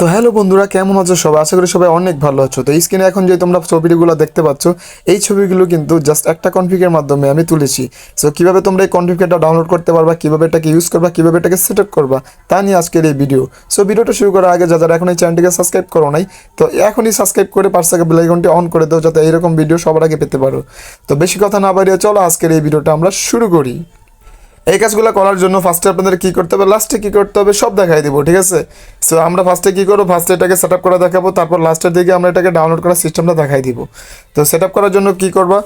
তো হ্যালো বন্ধুরা, কেমন আছো সবাই? আশা করি সবাই অনেক ভালো আছো। তো এই স্ক্রিনে এখন যে তোমরা ছবিগুলো দেখতে পাচ্ছ, এই ছবিগুলো কিন্তু জাস্ট একটা কনফিগের মাধ্যমে আমি তুলেছি। সো কীভাবে তোমরা এই কনফিগারটা ডাউনলোড করতে পারবা, কীভাবে এটাকে ইউজ করবা, কীভাবে এটাকে সেট আপ করবা, তা নিয়ে আজকের এই ভিডিও সো ভিডিওটা শুরু করার আগে যারা এখন এই চ্যানেলটিকে সাবস্ক্রাইব করো নাই, তো এখনই সাবস্ক্রাইব করে পাঁচ থেকে বেলাইকনটি অন করে দাও, যাতে এইরকম ভিডিও সবার আগে পেতে পারো। তো বেশি কথা না বাড়িয়ে চলো, আজকের এই ভিডিওটা আমরা শুরু করি। এই কাজগুলো করার জন্য ফার্স্টে আপনাদের কী করতে হবে লাস্টে কী করতে হবে সব দেখাই দেবো, ঠিক আছে? সো আমরা ফার্স্টে কী করব? ফার্স্টে এটাকে সেট আপ করে দেখাবো, তারপর লাস্টের দিকে আমরা এটাকে ডাউনলোড করার সিস্টেমটা দেখাই দিব। তো সেট আপ করার জন্য কী করবা?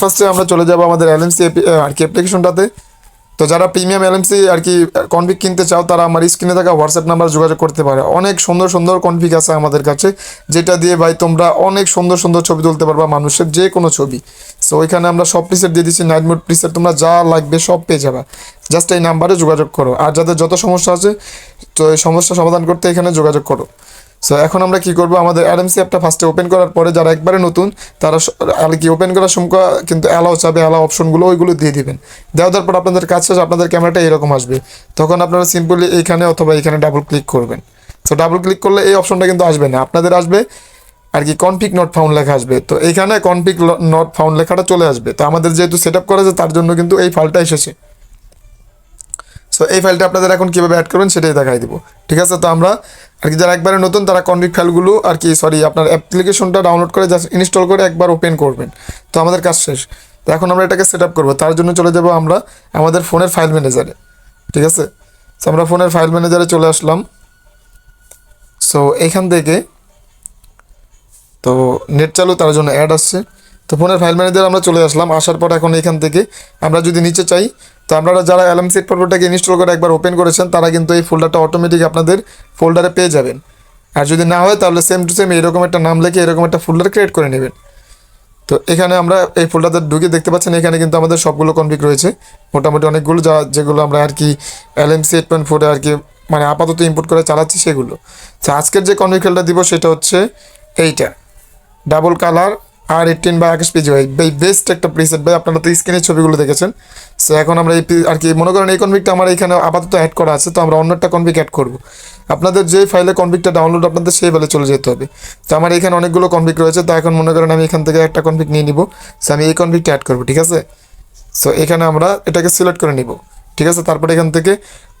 ফার্স্টে আমরা চলে যাব আমাদের এলএমসি আর কি অ্যাপ্লিকেশনটাতে তো যারা প্রিমিয়াম এলএমসি আর কি কনফিগ কিনতে চাও, তারা আমার স্ক্রিনে থাকা হোয়াটসঅ্যাপ নাম্বার যোগাযোগ করতে পারে। অনেক সুন্দর সুন্দর কনফিগ আছে আমাদের কাছে, যেটা দিয়ে ভাই তোমরা অনেক সুন্দর সুন্দর ছবি তুলতে পারবা মানুষের যে কোনো ছবি। সো ওইখানে আমরা সব প্রিসেট দিয়ে দিচ্ছি নাইট মোড প্রিসেট তোমরা যা লাগবে সব পেয়ে যাবা। জাস্ট এই নাম্বারে যোগাযোগ করো। আর যাদের যত সমস্যা আছে, তো এই সমস্যা সমাধান করতে এখানে যোগাযোগ করো। সো এখন আমরা কি করব? আমাদের আরএমসি অ্যাপটা ফার্স্টে ওপেন করার পরে যারা একবারে নতুন, তারা আর কি ওপেন করার সময় কিন্তু অ্যালাও চাবে অ্যালাও অপশনগুলো ওইগুলো দিয়ে দিবেন। দেওয়া দেওয়ার পর আপনাদের কাছে আপনাদের ক্যামেরাটা এরকম আসবে। তখন আপনারা সিম্পলি এইখানে অথবা এখানে ডাবল ক্লিক করবেন। সো ডাবল ক্লিক করলে এই অপশনটা কিন্তু আসবে না। আপনাদের আসবে, আর কি কনফিক নট ফাউন্ড লেখা আসবে। তো এইখানে কনফিক নট ফাউন্ড লেখাটা চলে আসবে। তো আমাদের যেহেতু সেট আপ করা তার জন্য কিন্তু এই ফাইলটা এসেছে। সো এই ফাইলটা আপনাদের এখন কীভাবে অ্যাড করবেন সেটাই দেখাই দিব। ঠিক আছে? তো আমরা আর কি যারা একবারে নতুন, তারা কনভিক ফাইলগুলো আর কি সরি আপনার অ্যাপ্লিকেশনটা ডাউনলোড করে জাস্ট ইনস্টল করে একবার ওপেন করবেন। তো আমাদের কাজ শেষ। তো এখন আমরা এটাকে সেট আপ করব। তার জন্য চলে যাব আমরা আমাদের ফোনের ফাইল ম্যানেজারে ঠিক আছে? তো আমরা ফোনের ফাইল ম্যানেজারে চলে আসলাম। সো এইখান থেকে তো নেট চালু, তার জন্য অ্যাড আসছে। তো ফোনের ফাইল ম্যানেজার আমরা চলে আসলাম। আসার পর এখন এখান থেকে আমরা যদি নিচে চাই তো আপনারা যারা অ্যালাম সেট পর্বটাকে ইনস্টল করে একবার ওপেন করেছেন, তারা কিন্তু এই ফোল্ডারটা অটোমেটিক আপনাদের ফোল্ডারে পেয়ে যাবেন। আর যদি না হয়, তাহলে সেম টু সেম এরকম একটা নাম লিখে এরকম একটা ফোল্ডার ক্রিয়েট করে নেবেন। তো এখানে আমরা এই ফোল্ডারটা ঢুকে দেখতে পাচ্ছেন, এখানে কিন্তু আমাদের সবগুলো কনফিগ রয়েছে। মোটামুটি অনেকগুলো যা, যেগুলো আমরা আর কি এলএমসি এইট পয়েন্ট ফোরে আর কি মানে আপাতত ইম্পোর্ট করে চালাচ্ছি, সেগুলো। তো আজকের যে কনফিগ ফাইলটা দিব, সেটা হচ্ছে এইটা। ডাবল কালার আর এইটিন বা একুশ পিজি ভাই। ভাই বেস্ট একটা প্রিসেট ভাই, আপনারা তো স্ক্রিনের ছবিগুলো দেখেছেন। সো এখন আমরা এই আর কি, মনে করেন এই কনভিকটা আমার এখানে আপাতত অ্যাড করা আছে, তো আমরা অন্য একটা কনভিক অ্যাড করব। আপনাদের যে ফাইলে কনভিকটা ডাউনলোড আপনাদের সেই ফাইলে চলে যেতে হবে। তো আমার এখানে অনেকগুলো কনভিক রয়েছে, তো এখন মনে করেন আমি এখান থেকে একটা কনভিক নিয়ে নিব। সো আমি এই কনভিকটা অ্যাড করব, ঠিক আছে? সো এখানে আমরা এটাকে সিলেক্ট করে নিব, ঠিক আছে? তারপরে এখান থেকে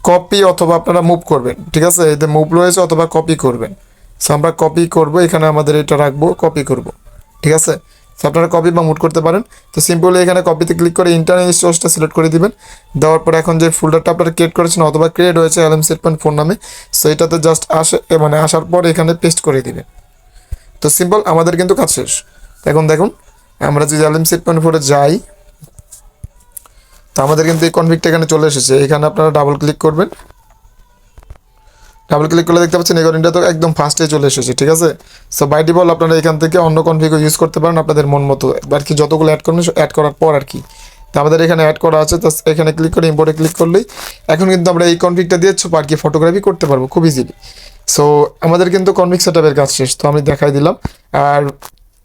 কপি অথবা আপনারা মুভ করবেন, ঠিক আছে? এতে মুভ রয়েছে, অথবা কপি করবেন। সো আমরা কপি করব, এখানে আমাদের এটা রাখব কপি করব। ঠিক আছে? সো আপনারা কপি বা মুট করতে পারেন। তো সিম্পলি এখানে কপিতে ক্লিক করে ইন্টারনেট সোর্সটা সিলেক্ট করে দিবেন। দেওয়ার পর এখন যে ফোল্ডারটা আপনারা ক্রিয়েট করেছেন অথবা ক্রিয়েট হয়েছে অ্যালাম সেট পয়েন্ট ফোন নামে সো এটাতে জাস্ট আসে মানে আসার পর এখানে পেস্ট করে দিবেন। তো সিম্পল আমাদের কিন্তু কাজ শেষ। এখন দেখুন, আমরা যদি অ্যালাম সেট পয়েন্ট ফোরে যাই, তো আমাদের কিন্তু এই কনফিগটা এখানে চলে এসেছে। এখানে আপনারা ডাবল ক্লিক করবেন। ডাবল ক্লিক করলে দেখতে পাচ্ছেন এই ঘটনাটা তো একদম ফার্স্টে চলে এসেছে, ঠিক আছে? সো বাই ডিফল্ট আপনারা এখান থেকে অন্য কনফিগও ইউজ করতে পারেন আপনাদের মন মতো। আর কি যতগুলো অ্যাড করবেন অ্যাড করার পর আর কি। তো আমাদের এখানে অ্যাড করা আছে তো এখানে ক্লিক করে ইম্পোর্টে ক্লিক করলেই এখন কিন্তু আমরা এই কনফিগটা দিয়ে আর কি ফটোগ্রাফি করতে পারব, খুব ইজিলি সো আমাদের কিন্তু কনফিগ সেটআপের কাজ শেষ, তো আমি দেখাই দিলাম। আর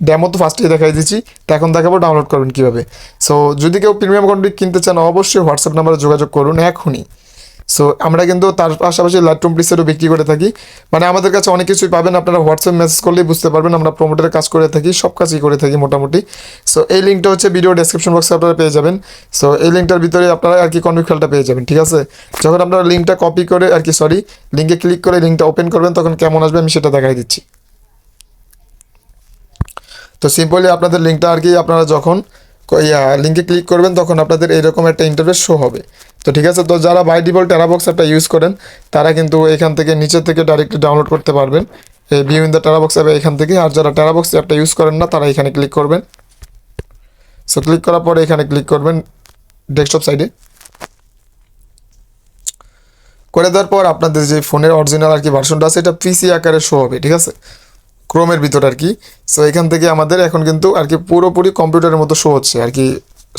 ডেমো তো ফার্স্টেই দেখাই দিচ্ছি তো এখন দেখাবো ডাউনলোড করবেন কীভাবে। সো যদি কেউ প্রিমিয়াম কনফিগ কিনতে চান, অবশ্যই হোয়াটসঅ্যাপ নাম্বারে যোগাযোগ করুন এখনই। সো আমরা কিন্তু তার পাশাপাশি লাইটরুম প্রিসেটও বিক্রি করে থাকি। মানে আমাদের কাছে অনেক কিছুই পাবেন, আপনারা হোয়াটসঅ্যাপ মেসেজ করলেই বুঝতে পারবেন, আমরা প্রোমোটারের কাজ করে থাকি, সব কাজই করে থাকি মোটামুটি। সো এই লিঙ্কটা হচ্ছে ভিডিও ডেসক্রিপশন বক্সে আপনারা পেয়ে যাবেন। সো এই লিঙ্কটার ভিতরে আপনারা আর কি কনভিক ফাইলটা পেয়ে যাবেন, ঠিক আছে? যখন আপনারা লিঙ্কটা কপি করে, আর কি সরি লিঙ্কে ক্লিক করে লিঙ্কটা ওপেন করবেন, তখন কেমন আসবে আমি সেটা দেখাই দিচ্ছি। তো সিম্পলি আপনাদের লিঙ্কটা আর কি আপনারা যখন লিঙ্কে ক্লিক করবেন, তখন আপনাদের এরকম একটা ইন্টারফেস শো হবে। তো ঠিক আছে, তো যারা বাই ডিফল্ট টেরাবক্স অ্যাপটা ইউজ করেন, তারা কিন্তু এখান থেকে নিচে থেকে ডাইরেক্টলি ডাউনলোড করতে পারবেন। এই view in the TeraBox app এখান থেকে, আর যারা টেরাবক্স অ্যাপটা ইউজ করেন না, তারা এখানে ক্লিক করবেন। সো ক্লিক করার পরে এখানে ক্লিক করবেন ডেস্কটপ সাইডে করে দেওয়ার পর আপনাদের যে ফোনের অরিজিনাল আর কি ভার্সনটা আছে, এটা পিসি আকারে শো হবে, ঠিক আছে? ক্রোমের ভিতর আর কি। সো এখান থেকে আমাদের এখন কিন্তু আর কি পুরোপুরি কম্পিউটারের মতো শো হচ্ছে, আর কি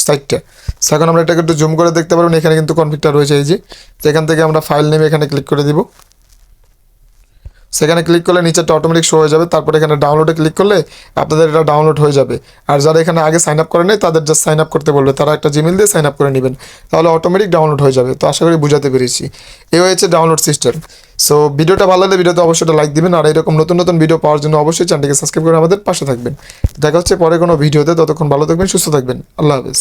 সাইটটা। সো এখন আমরা এটাকে একটু জুম করে দেখতে পারবেন এখানে কিন্তু কনফিগটা রয়েছে এই যে। তো এখান থেকে আমরা ফাইল নেমে এখানে ক্লিক করে দিব। সেখানে ক্লিক করলে নিচেটা অটোমেটিক শো হয়ে যাবে, তারপরে এখানে ডাউনলোডে ক্লিক করলে আপনাদের এটা ডাউনলোড হয়ে যাবে। আর যারা এখানে আগে সাইন আপ করে নেই তাদের জাস্ট সাইন আপ করতে বলবে। তারা একটা জিমেল দিয়ে সাইন আপ করে নেবেন। তাহলে অটোমেটিক ডাউনলোড হয়ে যাবে। তো আশা করি বুঝাতে পেরেছি। এ হয়েছে ডাউনলোড সিস্টেম সো ভিডিওটা ভালো লাগলে ভিডিওতে অবশ্যই লাইক দিবেন, আর এরকম নতুন নতুন ভিডিও পাওয়ার জন্য অবশ্যই চ্যানেলটিকে সাবস্ক্রাইব করে আমাদের পাশে থাকবেন। দেখা হচ্ছে পরে কোনো ভিডিওতে, ততক্ষণ ভালো থাকবেন, সুস্থ থাকবেন। আল্লাহ হাফেজ।